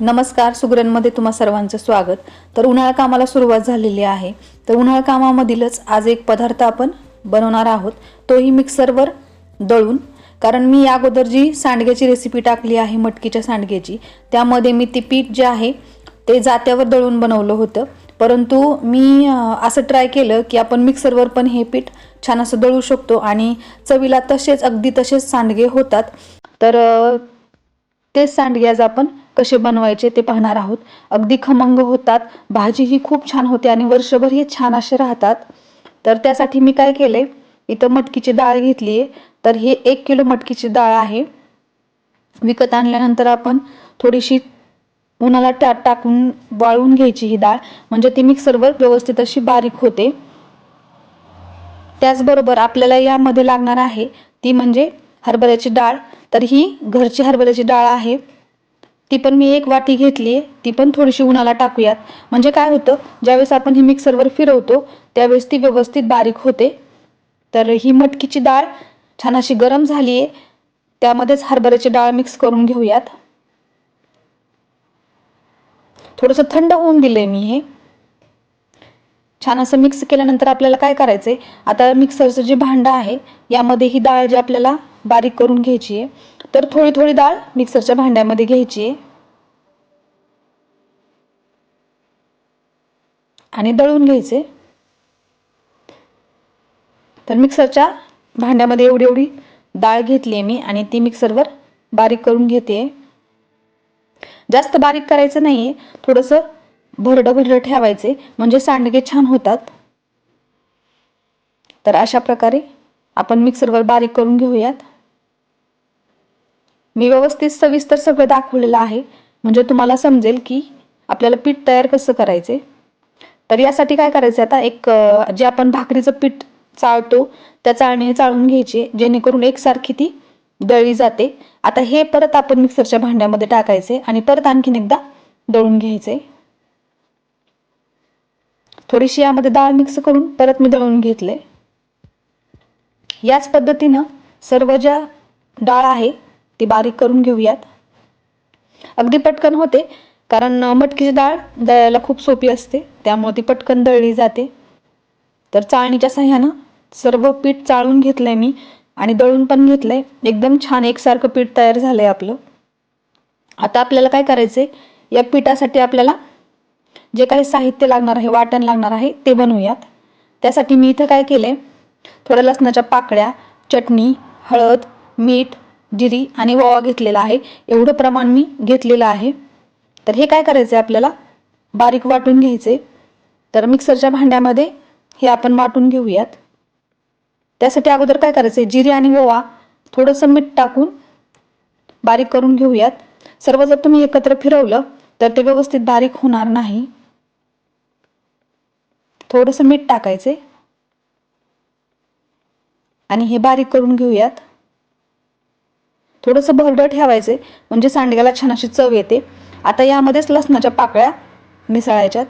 नमस्कार सुगरणमध्ये तुम्हा सर्वांचं स्वागत. तर उन्हाळा कामाला सुरुवात झालेली आहे. तर उन्हाळा कामामधीलच आज एक पदार्थ आपण बनवणार आहोत. तोही मिक्सरवर दळून. कारण मी या अगोदर जी सांडग्याची रेसिपी टाकली आहे मटकीच्या सांडग्याची त्यामध्ये मी ती पीठ जे आहे ते जात्यावर दळून बनवलं होतं. परंतु मी असं ट्राय केलं की आपण मिक्सरवर पण हे पीठ छान असं दळू शकतो आणि चवीला तसेच अगदी तसेच सांडगे होतात. तर तेच सांडगे आज आपण कसे बनवायचे ते पाहणार आहोत. अगदी खमंग होतात. भाजी ही खूप छान होते आणि वर्षभर हे छान असे राहतात. तर त्यासाठी मी काय केले? इथं मटकीची डाळ घेतली आहे. तर हे एक किलो मटकीची डाळ आहे. विकत आणल्यानंतर आपण थोडीशी उन्हाला टा टाकून वाळवून घ्यायची ही डाळ. म्हणजे ती मिक्सरवर व्यवस्थित अशी बारीक होते. त्याचबरोबर आपल्याला यामध्ये लागणार आहे ती म्हणजे हरभऱ्याची डाळ. तर ही घरची हरभऱ्याची डाळ आहे. ती पण मी एक वाटी घेतली आहे. ती पण थोडीशी उन्हाला टाकूयात. म्हणजे काय होतं ज्यावेळेस आपण ही मिक्सरवर फिरवतो त्यावेळेस ती व्यवस्थित बारीक होते. तर ही मटकीची डाळ छान अशी गरम झाली आहे. त्यामध्येच हरभऱ्याची डाळ मिक्स करून घेऊयात. थोडंसं थंड होऊन दिलंय मी हे. छान असं मिक्स केल्यानंतर आपल्याला काय करायचंय आता मिक्सरचं जे भांडं आहे यामध्ये ही डाळ जी आपल्याला बारीक करून घ्यायची. आहे तर थोडी थोडी डाळ मिक्सरच्या भांड्यामध्ये घ्यायची. आहे आणि दळून घ्यायचे. तर मिक्सरच्या भांड्यामध्ये एवढी एवढी डाळ घेतली आहे मी आणि ती मिक्सरवर बारीक करून घेते. जास्त बारीक करायचं नाहीये थोडंसं भरडं भरडं ठेवायचे म्हणजे सांडगे छान होतात. तर अशा प्रकारे आपण मिक्सरवर बारीक करून घेऊयात. मी व्यवस्थित सविस्तर सगळं दाखवलेलं आहे. म्हणजे तुम्हाला समजेल की आपल्याला पीठ तयार कसं करायचे. तर यासाठी काय करायचं आता एक जे आपण भाकरीचं पीठ चाळतो त्या चाळणीने चाळून घ्यायचे जेणेकरून एकसारखी ती दळली जाते. आता हे परत आपण मिक्सरच्या भांड्यामध्ये टाकायचे आणि परत आणखीन एकदा दळून घ्यायचे. थोडीशी यामध्ये डाळ मिक्स करून परत मी दळून घेतले याच पद्धतीनं सर्व ज्या डाळ आहे ती बारीक करून घेऊयात. अगदी पटकन होते कारण मटकीची डाळ दळायला खूप सोपी असते त्यामुळे ती पटकन दळली जाते. तर चाळणीच्या सहाय्यानं सर्व पीठ चाळून घेतलंय मी आणि दळून पण घेतलंय. एकदम छान एकसारखं पीठ तयार झालंय आपलं. आता आपल्याला काय करायचंय या पिठासाठी आपल्याला जे काही साहित्य लागणार आहे वाटण लागणार आहे ते बनवूयात. त्यासाठी मी इथं काय केलंय थोड्या लसणाच्या पाकळ्या चटणी हळद मीठ जिरी आणि ओवा घेतलेला आहे. एवढं प्रमाण मी घेतलेलं आहे. तर हे काय करायचं आहे आपल्याला? बारीक वाटून घ्यायचे तर मिक्सरच्या भांड्यामध्ये हे आपण वाटून घेऊयात. त्यासाठी अगोदर काय करायचं आहे जिरे आणि ओवा थोडंसं मीठ टाकून बारीक करून घेऊयात. सर्व जर तुम्ही एकत्र फिरवलं तर ते व्यवस्थित बारीक होणार नाही. थोडंसं मीठ टाकायचे आणि हे बारीक करून घेऊयात. थोडंसं भरडं ठेवायचे म्हणजे सांडग्याला छान अशी चव येते. आता यामध्येच लसणाच्या पाकळ्या मिसळायच्यात.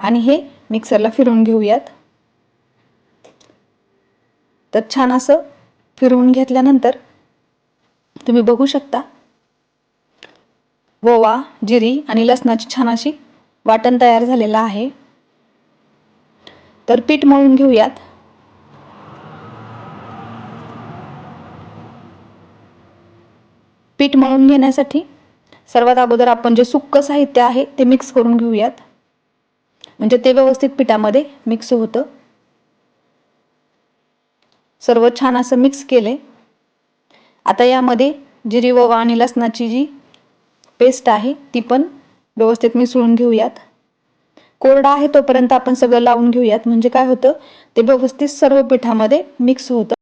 आणि हे मिक्सरला फिरवून घेऊयात. तर छान असं फिरवून घेतल्यानंतर तुम्ही बघू शकता. ओवा जिरी आणि लसणाची छान अशी वाटण तयार झालेलं आहे. तर पीठ मळून घेऊयात. पीठ मळून घेण्यासाठी सर्वात अगोदर आपण जे सुक्क साहित्य आहे ते मिक्स करून घेऊयात. म्हणजे ते व्यवस्थित पिठामध्ये मिक्स होतं. सर्व छान असं मिक्स केले. आता यामध्ये जिरी ओवा आणि लसणाची जी पेस्ट आहे ती पण व्यवस्थित मिसळून घेऊयात. कोरडा आहे तोपर्यंत आपण सगळं लावून घेऊयात. म्हणजे काय होतं? ते व्यवस्थित सर्व पिठामध्ये मिक्स होतं.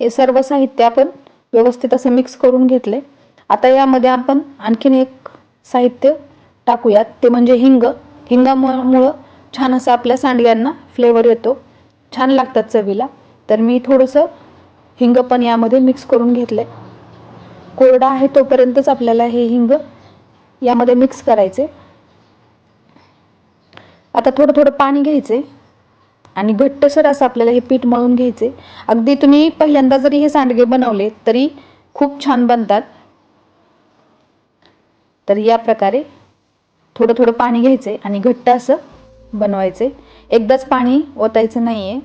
हे सर्व साहित्य आपण व्यवस्थित असं मिक्स करून घेतले. आता यामध्ये आपण आणखीन एक साहित्य टाकूयात. ते म्हणजे हिंग. हिंगामुळं छान असं आपल्या सांडग्यांना फ्लेवर येतो. छान लागतात चवीला. तर मी थोडंसं हिंग पण यामध्ये मिक्स करून घेतलंय. कोरडा आहे तोपर्यंतच आपल्याला हे हिंग यामध्ये मिक्स करायचे आता थोडं थोडं पाणी घ्यायचे आणि घट्टसर असं आपल्याला हे पीठ मळून घ्यायचे अगदी तुम्ही पहिल्यांदा जरी हे सांडगे बनवले तरी खूप छान बनतात. तर या प्रकारे थोडं थोडं पाणी घ्यायचं आहे आणि घट्ट असं बनवायचं. आहे एकदाच पाणी ओतायचं नाही आहे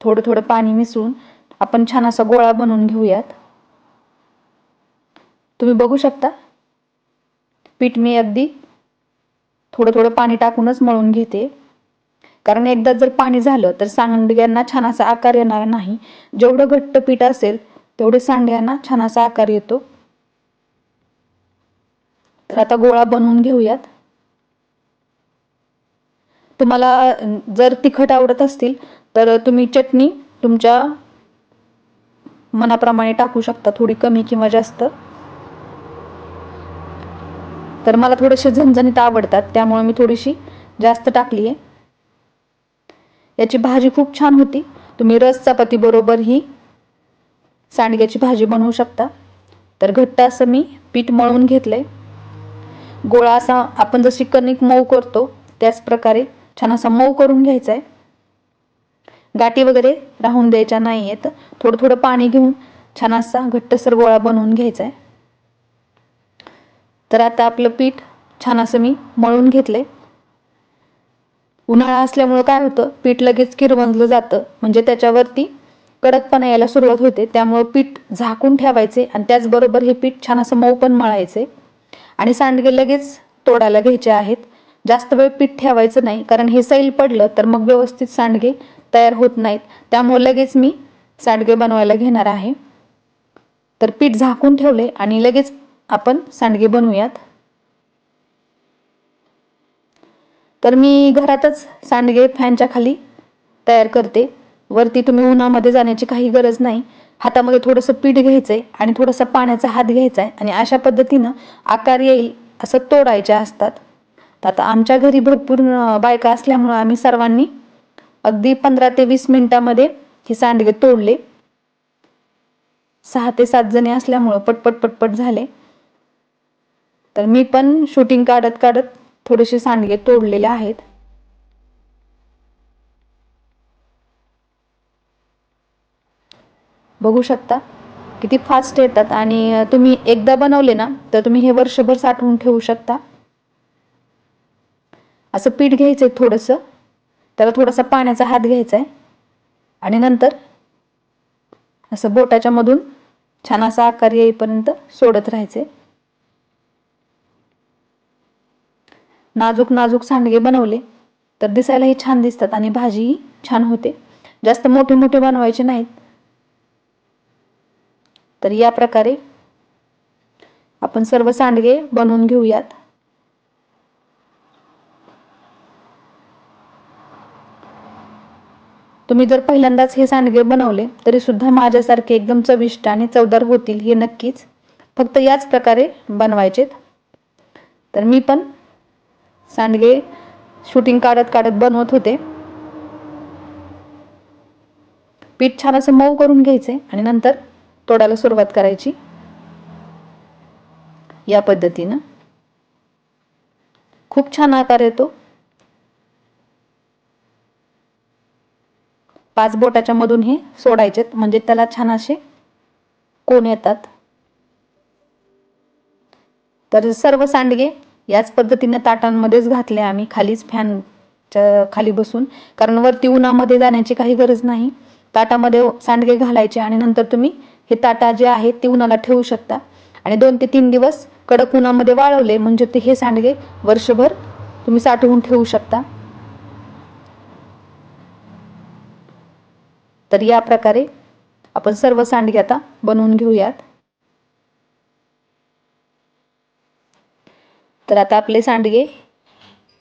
थोडं थोडं पाणी मिसळून आपण छान असा गोळा बनवून घेऊयात. तुम्ही बघू शकता. पीठ मी अगदी थोडं थोडं पाणी टाकूनच मळून घेते. कारण एकदा जर पाणी झालं तर सांडग्यांना छान असा आकार येणार नाही. जेवढं घट्ट पीठ असेल तेवढे सांडग्यांना छान असा आकार येतो. तर आता गोळा बनवून घेऊयात. तुम्हाला जर तिखट आवडत असतील तर तुम्ही चटणी तुमच्या मनाप्रमाणे टाकू शकता थोडी कमी किंवा जास्त. तर मला थोडेसे झणझणीत आवडतात त्यामुळे मी थोडीशी जास्त टाकली आहे याची भाजी खूप छान होती. तुम्ही रस चपाती बरोबर ही सांडग्याची भाजी बनवू शकता. तर घट्ट असं मी पीठ मळून घेतलंय. गोळा असा आपण जशी कणिक मऊ करतो त्याच प्रकारे छान असा मऊ करून घ्यायचा आहे गाठी वगैरे राहून द्यायच्या नाही आहेत थोडं थोडं पाणी घेऊन छान असा घट्टसर गोळा बनवून घ्यायचा आहे तर आता आपलं पीठ छान असं मी मळून घेतलंय. उन्हाळा असल्यामुळं काय होतं पीठ लगेच किरवंजलं जातं. म्हणजे त्याच्यावरती कडकपणा यायला सुरुवात होते. त्यामुळं पीठ झाकून ठेवायचे आणि त्याचबरोबर हे पीठ छान असं मऊ पण मळायचे. आणि सांडगे लगेच तोडायला घ्यायचे आहेत. जास्त वेळ पीठ ठेवायचं नाही कारण हे सैल पडलं तर मग व्यवस्थित सांडगे तयार होत नाहीत. त्यामुळे लगेच मी सांडगे बनवायला घेणार आहे. तर पीठ झाकून ठेवले आणि लगेच आपण सांडगे बनवूयात. तर मी घरातच सांडगे फॅनच्या खाली तयार करते. वरती तुम्ही उन्हामध्ये जाण्याची काही गरज नाही. हातामध्ये थोडंसं पीठ घ्यायचं आहे आणि थोडासा पाण्याचा हात घ्यायचा आहे आणि अशा पद्धतीनं आकार येईल असं तोडायचे असतात. तर आता आमच्या घरी भरपूर बायका असल्यामुळं आम्ही सर्वांनी अगदी पंधरा ते वीस मिनिटामध्ये हे सांडगे तोडले. सहा ते सात जणी असल्यामुळं पटपट पटपट झाले. तर मी पण शूटिंग काढत काढत थोडेसे सांडगे तोडलेले आहेत. बघू शकता. किती फास्ट येतात आणि तुम्ही एकदा बनवले ना तर तुम्ही हे वर्षभर साठवून ठेवू शकता. असं पीठ घ्यायचंय थोडंसं. त्याला थोडासा पाण्याचा हात घ्यायचा आहे आणि नंतर असं बोटाच्या मधून छान असा आकार येईपर्यंत सोडत राहायचे नाजूक नाजूक सांडगे बनवले तर दिसायलाही छान दिसतात आणि भाजीही छान होते. जास्त मोठे मोठे बनवायचे नाहीत. तर या प्रकारे आपण सर्व सांडगे बनवून घेऊयात. तुम्ही जर पहिल्यांदाच हे सांडगे बनवले तरी सुद्धा माझ्यासारखे एकदम चविष्ट आणि चवदार होतील हे नक्कीच. फक्त याच प्रकारे बनवायचेत. तर मी पण सांडगे शूटिंग काढत काढत बनवत होते. पीठ छान असं मऊ करून घ्यायचे आणि नंतर तोडायला सुरुवात करायची. या पद्धतीनं. खूप छान आकार येतो. पाच बोटाच्या मधून हे सोडायचेत म्हणजे त्याला छान असे कोण येतात. तर सर्व सांडगे याच पद्धतीने ताटांमध्येच घातले आम्ही खालीच फॅनच्या खाली बसून. कारण वरती उन्हामध्ये जाण्याची काही गरज नाही. ताटामध्ये सांडगे घालायचे आणि नंतर तुम्ही हे ताटा जे आहे ते उन्हाला ठेवू शकता. आणि दोन ते तीन दिवस कडक उन्हामध्ये वाळवले म्हणजे ते हे सांडगे वर्षभर तुम्ही साठवून ठेवू शकता. तर या प्रकारे आपण सर्व सांडगे आता बनवून घेऊयात. तर आता आपले सांडगे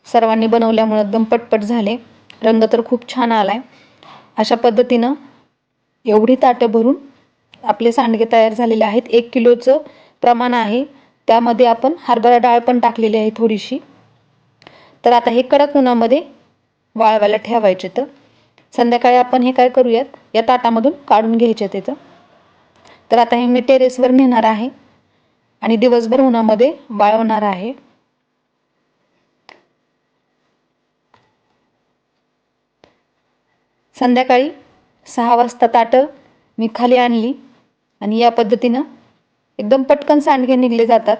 सर्वांनी बनवल्यामुळे एकदम पटपट झाले. रंग तर खूप छान आलाय. अशा पद्धतीनं एवढी ताटं भरून आपले सांडगे तयार झालेले आहेत. एक किलोचं प्रमाण आहे. त्यामध्ये आपण हरभरा डाळ पण टाकलेली आहे थोडीशी. तर आता हे कडक उन्हामध्ये वाळवायला ठेवायचे तर. संध्याकाळी आपण हे काय करूयात? या ताटामधून काढून घ्यायचे तिथं तर आता हे मी टेरेसवर नेणार आहे. आणि दिवसभर उन्हामध्ये वाळवणार आहे. संध्याकाळी सहा वाजता ताटं मी खाली आणली आणि या पद्धतीनं एकदम पटकन सांडगे निघले जातात.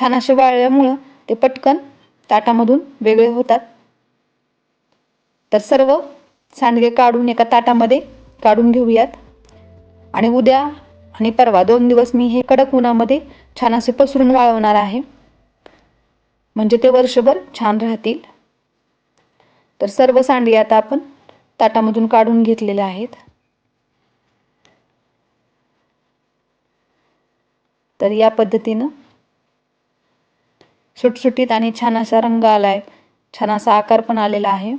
छान असे वाळल्यामुळं ते पटकन ताटामधून वेगळे होतात. तर सर्व सांडगे काढून एका ताटामध्ये काढून घेऊयात. आणि उद्या आणि परवा दोन दिवस मी हे कडक उन्हामध्ये छान असे पसरून वाळवणार आहे. म्हणजे ते वर्षभर छान राहतील. तर सर्व सांडगे आता आपण ताटामधून काढून घेतलेले आहेत. तर या पद्धतीनं सुटसुटीत आणि छान असा रंग आलाय. छान असा आकार पण आलेला आहे.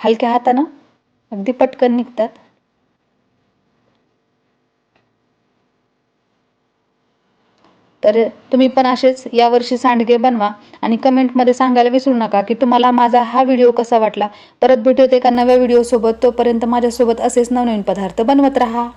हलक्या हातानं अगदी पटकन निघतात. तर तुम्ही पण असेच यावर्षी सांडगे बनवा आणि कमेंटमध्ये सांगायला विसरू नका की तुम्हाला माझा हा व्हिडिओ कसा वाटला. परत भेटूत एका नव्या व्हिडिओसोबत. तोपर्यंत माझ्यासोबत असेच नवनवीन पदार्थ बनवत राहा.